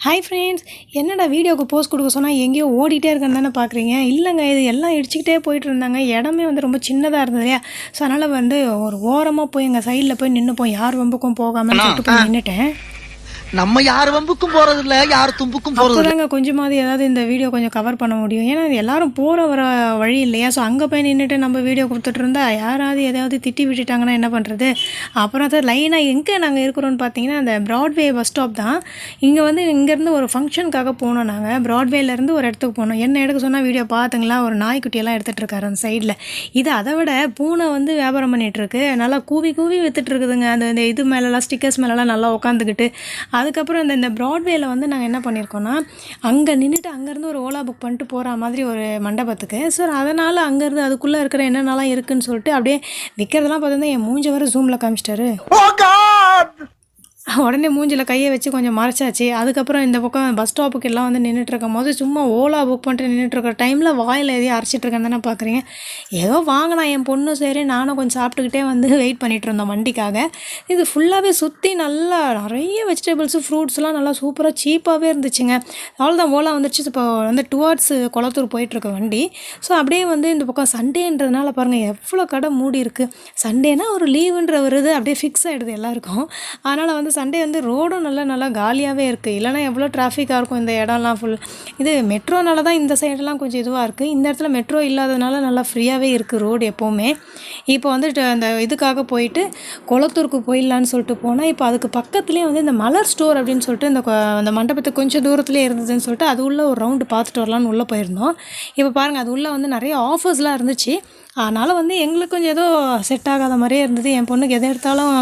Hi friends என்னடா வீடியோக்கு post கொடுக்க சொன்னால் எங்கேயோ ஓடிட்டே இருக்கேன்னு தானே பார்க்குறீங்க இல்லைங்க இது எல்லாம் இடிச்சிக்கிட்டே போயிட்டு இருந்தாங்க. இடமே வந்து ரொம்ப சின்னதாக இருந்தது இல்லையா? ஸோ அதனால் வந்து ஒரு ஓரமாக போய் எங்கள் சைடில் போய் நின்றுப்போம் யார் வம்புக்கும் போகாமல் சொல்லிட்டு போய் நின்றுட்டேன் நம்ம யார் வம்புக்கும் போறது இல்ல யார் தும்புக்கும் போறது இல்ல கொஞ்சமாவது ஏதாவது இந்த வீடியோ கொஞ்சம் கவர் பண்ண முடியும். ஏன்னா எல்லாரும் போகிற வர வழி இல்லையா? ஸோ அங்கே போய் நின்றுட்டு நம்ம வீடியோ கொடுத்துட்டு இருந்தா யாராவது எதாவது திட்டி விட்டுட்டாங்கன்னா என்ன பண்ணுறது அப்புறம் தான் லைனாக எங்கே நாங்கள் இருக்கிறோம்னு பார்த்தீங்கன்னா அந்த ப்ராட்வே பஸ் ஸ்டாப் தான். இங்கே வந்து இங்கேருந்து ஒரு ஃபங்க்ஷனுக்காக போனோம் நாங்கள் ப்ராட்வேலேருந்து ஒரு இடத்துக்கு போனோம். என்ன எடுக்க சொன்னால் வீடியோ பார்த்துங்களா ஒரு நாய்க்குட்டியெல்லாம் எடுத்துகிட்டு இருக்காரு அந்த சைடில் இது அதை விட பூனை வந்து வியாபாரம் பண்ணிட்டு இருக்கு. நல்லா கூவி கூவி வித்துட்டு இருக்குதுங்க. அந்த இந்த இது மேலலாம் ஸ்டிக்கர்ஸ் மேலெல்லாம் நல்லா உட்காந்துக்கிட்டு அதுக்கப்புறம் இந்த இந்த ப்ராட்வேயில் வந்து நாங்கள் என்ன பண்ணியிருக்கோன்னா அங்கே நின்றுட்டு அங்கேருந்து ஒரு ஓலா புக் பண்ணிட்டு போகிற மாதிரி ஒரு மண்டபத்துக்கு. ஸோ அதனால் அங்கேருந்து அதுக்குள்ளே இருக்கிற என்னென்னலாம் இருக்குதுன்னு சொல்லிட்டு அப்படியே விற்கிறதெல்லாம் பார்த்தீங்கன்னா என் மூஞ்ச வர ஜூமில் காமிச்சிட்டாரு. Oh உடனே மூஞ்சில் கையை வச்சு கொஞ்சம் மறைச்சாச்சு. அதுக்கப்புறம் இந்த பக்கம் பஸ் ஸ்டாப்புக்கு எல்லாம் வந்து நின்றுட்டுருக்கும் போது சும்மா ஓலா புக் பண்ணிட்டு நின்றுட்டு டைமில் வாயில் எதையும் அரைச்சிட்ருக்கேன் தானே பார்க்குறீங்க ஏதோ வாங்கினா என் பொண்ணும் சரி நானும் கொஞ்சம் சாப்பிட்டுக்கிட்டே வந்து வெயிட் பண்ணிகிட்டு இருந்தோம் வண்டிக்காக. இது ஃபுல்லாகவே சுற்றி நல்லா நிறைய வெஜிடபிள்ஸு ஃப்ரூட்ஸ்லாம் நல்லா சூப்பராக சீப்பாகவே இருந்துச்சுங்க. அவ்வளோதான் ஓலா வந்துருச்சு. இப்போ வந்து டுவார்ட்ஸ் குளத்தூர் போயிட்டுருக்க வண்டி. ஸோ அப்படியே வந்து இந்த பக்கம் சண்டேன்றதுனால பாருங்கள் எவ்வளோ கடை மூடி இருக்குது சண்டேனா ஒரு லீவுன்ற வருது அப்படியே ஃபிக்ஸ் ஆகிடுது எல்லாருக்கும். அதனால் வந்து சண்டே வந்து ரோடும் நல்லா நல்லா காலியாகவே இருக்குது இல்லைனா எவ்வளோ டிராஃபிக்காக இருக்கும் இந்த இடம்லாம் ஃபுல் இது மெட்ரோனால தான் இந்த சைடெல்லாம் கொஞ்சம் இதுவாக இருக்குது இந்த இடத்துல மெட்ரோ இல்லாததுனால நல்லா ஃப்ரீயாகவே இருக்குது ரோடு எப்போவுமே. இப்போ வந்து அந்த இதுக்காக போயிட்டு குளத்தூருக்கு போயிடலான்னு சொல்லிட்டு போனால் இப்போ அதுக்கு பக்கத்துலேயே வந்து இந்த மலர் ஸ்டோர் அப்படின்னு சொல்லிட்டு இந்த அந்த மண்டபத்துக்கு கொஞ்சம் தூரத்துலேயே இருந்ததுன்னு சொல்லிட்டு அது உள்ள ஒரு ரவுண்டு பார்த்துட்டு வரலான்னு உள்ளே போயிருந்தோம். இப்போ பாருங்கள் அது உள்ளே வந்து நிறைய ஆஃபர்ஸ்லாம் இருந்துச்சு. அதனால் வந்து எங்களுக்கு கொஞ்சம் ஏதோ செட் ஆகாத மாதிரியே இருந்தது. என் பொண்ணுக்கு எதை எடுத்தாலும்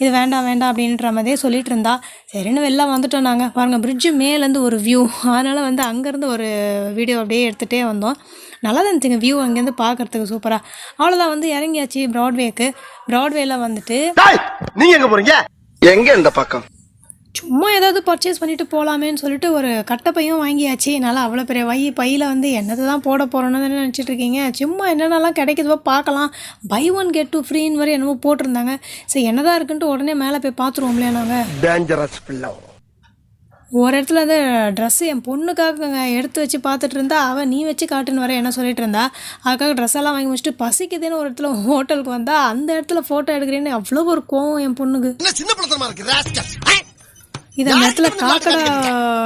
இது வேண்டாம் வேண்டாம் அப்படின்ற மாதிரியே சொல்லிட்டு இருந்தா. சரின்னு வெளில வந்துட்டோம் நாங்கள் பாருங்கள் பிரிட்ஜு மேலேருந்து ஒரு வியூ அதனால் வந்து அங்கேருந்து ஒரு வீடியோ அப்படியே எடுத்துகிட்டே வந்தோம். நல்லா தான் இருந்துச்சுங்க வியூ அங்கேருந்து பார்க்குறதுக்கு சூப்பராக அவ்வளோதான் வந்து இறங்கியாச்சு ப்ராட்வேக்கு ப்ராட்வேல வந்துட்டு நீங்க எங்க போறீங்க? எங்க இந்த பக்கம்? சும்மா ஏதாவது பர்ச்சேஸ் பண்ணிட்டு போகலாமேன்னு சொல்லிட்டு ஒரு கட்டைப்பையும் வாங்கியாச்சு. என்னால் அவ்வளோ பெரிய வை பையில் வந்து என்னத்தை தான் போட போகிறோன்னு தானே நினச்சிட்டு இருக்கீங்க. சும்மா என்னென்னலாம் கிடைக்குதோ பார்க்கலாம். பை ஒன் கெட் டூ ஃப்ரீன்னு வரை என்னமோ போட்டிருந்தாங்க. சரி என்னதான் இருக்குன்ட்டு உடனே மேலே போய் பார்த்துருவோம்லையா நாங்கள் டேஞ்சரஸ் பிள்ளை ஒரு இடத்துல வந்து ட்ரெஸ்ஸு என் பொண்ணுக்காக எடுத்து வச்சு பார்த்துட்டு இருந்தா அவள் நீ வச்சு காட்டுன்னு வர என்ன சொல்லிட்டு இருந்தா. அதுக்காக ட்ரெஸ் எல்லாம் வாங்கி வச்சுட்டு பசிக்குதுன்னு ஒரு இடத்துல ஹோட்டலுக்கு வந்தா அந்த இடத்துல ஃபோட்டோ எடுக்கிறேன்னு அவ்வளோ ஒரு கோவம் என் பொண்ணுக்கு. இது அந்த இடத்துல காக்கடா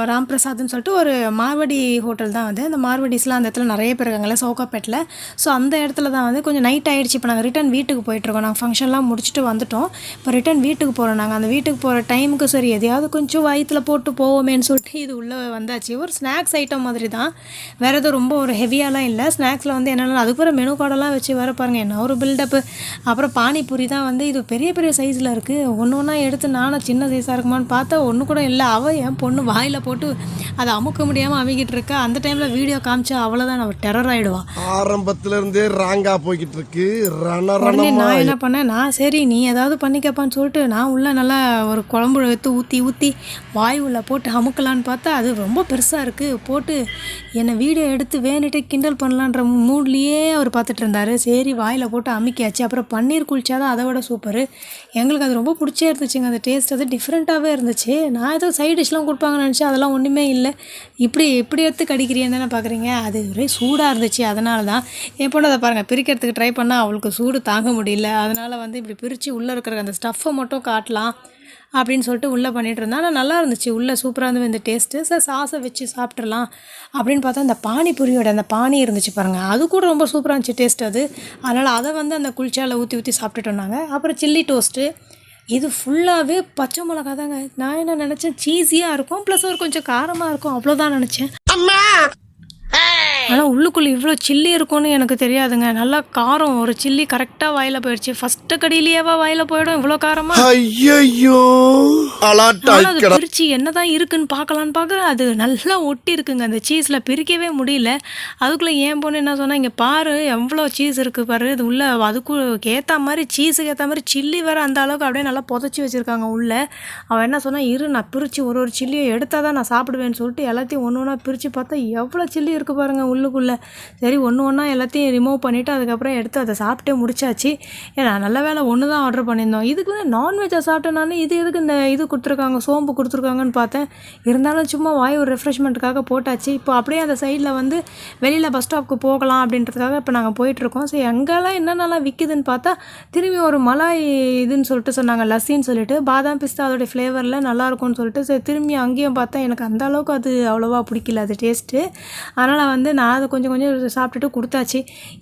ராம்பிரசாத்னு சொல்லிட்டு ஒரு மார்வடி ஹோட்டல் தான் வந்து அந்த மார்வடிஸ்லாம் அந்த இடத்துல நிறைய பேர் இருக்காங்கல்ல சோகாப்பேட்டில் ஸோ அந்த இடத்துல தான் வந்து கொஞ்சம் நைட் ஆயிடுச்சு. இப்போ நாங்கள் ரிட்டன் வீட்டுக்கு போயிட்டுருக்கோம். நாங்கள் ஃபங்க்ஷன்லாம் முடிச்சுட்டு வந்துட்டோம். இப்போ ரிட்டன் வீட்டுக்கு போகிறோம் நாங்கள் அந்த வீட்டுக்கு போகிற டைமுக்கு சரி எதையாவது கொஞ்சம் வயிற்றில் போட்டு போவோமேன்னு சொல்லிட்டு இது உள்ளே வந்தாச்சு. ஒரு ஸ்நாக்ஸ் ஐட்டம் மாதிரி தான். வேறு எதுவும் ரொம்ப ஒரு ஹெவியாலாம் இல்லை. ஸ்நாக்ஸில் வந்து என்னென்ன அதுக்கு பிறகு மெனு கார்டெல்லாம் வச்சு வர பாருங்க என்ன ஒரு பில்டப்பு அப்புறம் பானிபூரி தான் வந்து இது பெரிய பெரிய சைஸில் இருக்குது ஒன்று ஒன்றா எடுத்து நானும் சின்ன சைஸாக இருக்குமான்னு பார்த்தா ஒன்று கூட இல்லை. அவள் என் பொண்ணு வாயில் போட்டு அதை அமுக்க முடியாமல் அமுக்கிட்டு இருக்கா. அந்த டைமில் வீடியோ காமிச்சா அவ்வளோதான் அவள் டெரர் ஆகிடுவா ஆரம்பத்துல இருந்தே ராங்கா போய்கிட்டு இருக்கு. உடனே நான் என்ன பண்ணேன்? நான் சரி நீ ஏதாவது பண்ணிக்கப்பான்னு சொல்லிட்டு நான் உள்ள நல்லா ஒரு குழம்பு எடுத்து ஊற்றி ஊற்றி வாய் உள்ள போட்டு அமுக்கலான்னு பார்த்தா அது ரொம்ப பெருசாக இருக்குது போட்டு என்னை வீடியோ எடுத்து வேணுட்டு கிண்டல் பண்ணலான்ற மூட்லேயே அவர் பார்த்துட்டு இருந்தார். சரி வாயில் போட்டு அமுக்கியாச்சு. அப்புறம் பன்னீர் குளிச்சா தான் அதை விட சூப்பரு எங்களுக்கு அது ரொம்ப பிடிச்சே இருந்துச்சுங்க. அந்த டேஸ்ட் அது டிஃப்ரெண்ட்டாகவே இருந்துச்சு. நான் ஏதோ சைட் டிஷ்லாம் கொடுப்பாங்கன்னு நினச்சேன். அதெல்லாம் ஒன்றுமே இல்லை. இப்படி இப்படி எடுத்து கடிக்கிறீன்னு தானே பார்க்குறீங்க அது ஒரே சூடாக இருந்துச்சு. அதனால தான் என் பொண்ணு அதை பாருங்கள் பிரிக்கிறதுக்கு ட்ரை பண்ணால் அவளுக்கு சூடு தாங்க முடியல. அதனால் வந்து இப்படி பிரித்து உள்ளே இருக்கிற அந்த ஸ்டஃப்பை மட்டும் காட்டலாம் அப்படின்னு சொல்லிட்டு உள்ளே பண்ணிகிட்டு இருந்தா. ஆனால் நல்லா இருந்துச்சு. உள்ளே சூப்பராக இருந்தது. இந்த டேஸ்ட்டு சார் சாஸை வச்சு சாப்பிட்றலாம் அப்படின்னு பார்த்தா அந்த பானிபூரியோட அந்த பானி இருந்துச்சு பாருங்கள் அது கூட ரொம்ப சூப்பராக இருந்துச்சு டேஸ்ட் அது. அதனால் அதை வந்து அந்த குளிச்சாவில் ஊற்றி ஊற்றி சாப்பிட்டுட்டு வந்தாங்க. அப்புறம் சில்லி டோஸ்ட்டு இது ஃபுல்லாகவே பச்சை மிளகா தாங்க நான் என்ன நினச்சேன் சீஸியாக இருக்கும் ப்ளஸ் ஒரு கொஞ்சம் காரமாக இருக்கும் அவ்வளோதான் நினச்சேன். அம்மா! ஆனால் உள்ளுக்குள்ளே இவ்வளோ சில்லி இருக்கும்னு எனக்கு தெரியாதுங்க. நல்லா காரம் ஒரு சில்லி கரெக்டாக வாயில் போயிடுச்சு. ஃபஸ்ட்டு கடியிலேயேவா வாயில் போயிடும்? இவ்வளோ காரமாக ஐயோ பிரித்து என்னதான் இருக்குன்னு பார்க்கலான்னு பார்க்குறேன். அது நல்லா ஒட்டி இருக்குங்க. அந்த சீஸில் பிரிக்கவே முடியல. அதுக்குள்ளே ஏன் பொண்ணு என்ன சொன்னா இங்கே பாரு எவ்வளோ சீஸ் இருக்குது பாரு. இது உள்ள அதுக்கு ஏற்ற மாதிரி சீஸுக்கு ஏற்ற மாதிரி சில்லி வேறு அந்த அளவுக்கு அப்படியே நல்லா புதைச்சி வச்சுருக்காங்க உள்ளே. அவன் என்ன சொன்னா இரு நான் பிரித்து ஒரு ஒரு சில்லியை எடுத்தால் தான் நான் சாப்பிடுவேன்னு சொல்லிட்டு எல்லாத்தையும் ஒன்று ஒன்றா பிரித்து பார்த்தா எவ்வளோ சில்லி இருக்குது பாருங்க உள்ளுக்குள்ளே. சரி ஒன்று ஒன்றா எல்லாத்தையும் ரிமூவ் பண்ணிவிட்டு அதுக்கப்புறம் எடுத்து அதை சாப்பிட்டே முடிச்சாச்சு. ஏன்னா நல்ல வேலை ஒன்று தான் ஆர்டர் பண்ணியிருந்தோம். இதுக்கு வந்து நான்வெஜ்ஜை சாப்பிட்டேனாலும் இது எதுக்கு இந்த இது கொடுத்துருக்காங்க? சோம்பு கொடுத்துருக்காங்கன்னு பார்த்தேன். இருந்தாலும் சும்மா வாய் ஒரு ரெஃப்ரெஷ்மெண்ட்டுக்காக போட்டாச்சு. இப்போ அப்படியே அந்த சைடில் வந்து வெளியில் பஸ் ஸ்டாப்புக்கு போகலாம் அப்படின்றதுக்காக இப்போ நாங்கள் போயிட்டுருக்கோம். சரி அங்கெல்லாம் என்னென்னலாம் விற்கிதுன்னு பார்த்தா திரும்பி ஒரு மலாய் இதுன்னு சொல்லிட்டு சொன்னாங்க. லஸ்ஸின்னு சொல்லிட்டு பாதாம் பிஸ்தா அதோடைய ஃப்ளேவரில் நல்லாயிருக்கும்னு சொல்லிட்டு சரி திரும்பி அங்கேயும் பார்த்தா எனக்கு அந்த அளவுக்கு அது அவ்வளோவா பிடிக்கல. அது டேஸ்ட்டு அதனால் வந்து நான் அதை கொஞ்சம் கொஞ்சம் சாப்பிட்டுட்டு கொடுத்தாச்சு.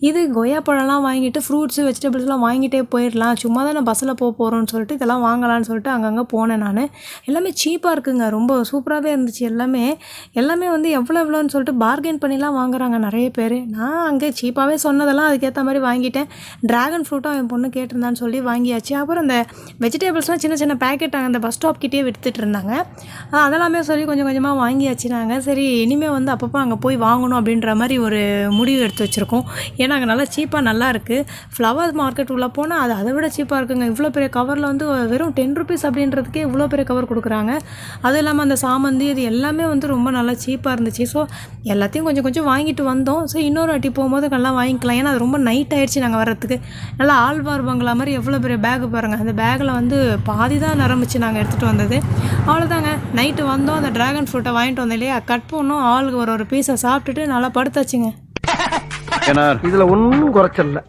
இது கொய்யா பழம்லாம் வாங்கிட்டு ஃப்ரூட்ஸு வெஜிடபிள்ஸ்லாம் வாங்கிட்டே போயிடலாம். சும்மா தான் நான் பஸ்ஸில் போக போகிறோன்னு சொல்லிட்டு இதெல்லாம் வாங்கலாம்னு சொல்லிட்டு அங்கங்கே போனேன் நான். எல்லாமே சீப்பாக இருக்குங்க. ரொம்ப சூப்பராகவே இருந்துச்சு எல்லாமே. எல்லாமே வந்து எவ்வளோ எவ்வளோன்னு சொல்லிட்டு பார்கெயின் பண்ணிலாம் வாங்குறாங்க நிறைய பேர். நான் அங்கே சீப்பாகவே சொன்னதெல்லாம் அதுக்கேற்ற மாதிரி வாங்கிட்டேன். ட்ராகன் ஃப்ரூட்டும் என் பொண்ணு கேட்டிருந்தான்னு சொல்லி வாங்கியாச்சு. அப்புறம் அந்த வெஜிடபிள்ஸ்லாம் சின்ன சின்ன பேக்கெட் அந்த பஸ் ஸ்டாப் கிட்டே விற்றுட்டு இருந்தாங்க. அதெல்லாமே சொல்லி கொஞ்சம் கொஞ்சமாக வாங்கியாச்சு நாங்கள் சரி இனிமேல் வந்து அப்பப்போ அங்கே போய் வாங்கணும் அப்படின்ற மாதிரி ஒரு முடிவு எடுத்து வச்சுருக்கோம். ஏன்னா அங்கே நல்லா சீப்பாக நல்லா இருக்குது ஃப்ளவர் மார்க்கெட் உள்ளே போனால் அது அதை விட சீப்பாக இருக்குங்க. இவ்வளோ பெரிய கவரில் வந்து வெறும் டென் ருபீஸ் அப்படின்றதுக்கே இவ்வளோ பெரிய கவர் கொடுக்குறாங்க. அதுவும் இல்லாமல் அந்த சாமந்தி இது எல்லாமே வந்து ரொம்ப நல்லா சீப்பாக இருந்துச்சு. ஸோ எல்லாத்தையும் கொஞ்சம் கொஞ்சம் வாங்கிட்டு வந்தோம். ஸோ இன்னொரு வாட்டி போகும்போது நல்லா வாங்கிக்கலாம். ஏன்னா அது ரொம்ப நைட் ஆயிடுச்சு நாங்கள் வர்றதுக்கு. நல்லா ஆழ்வார் பங்களா மாதிரி எவ்வளோ பெரிய பேக் பாருங்கள் அந்த பேக்கில் வந்து பாதி தான் நிரம்பிச்சு நாங்கள் எடுத்துகிட்டு வந்தது. அவ்வளோதாங்க நைட்டு வந்தோம். அந்த ட்ராகன் ஃப்ரூட்டை வாங்கிட்டு வந்தோம் இல்லையா? கட் பண்ணோம். ஆளுக்கு ஒரு ஒரு பீஸை சாப்பிட்டுட்டு நல்லா படுத்தாச்சுங்க. இதுல ஒன்னும் குறைச்சல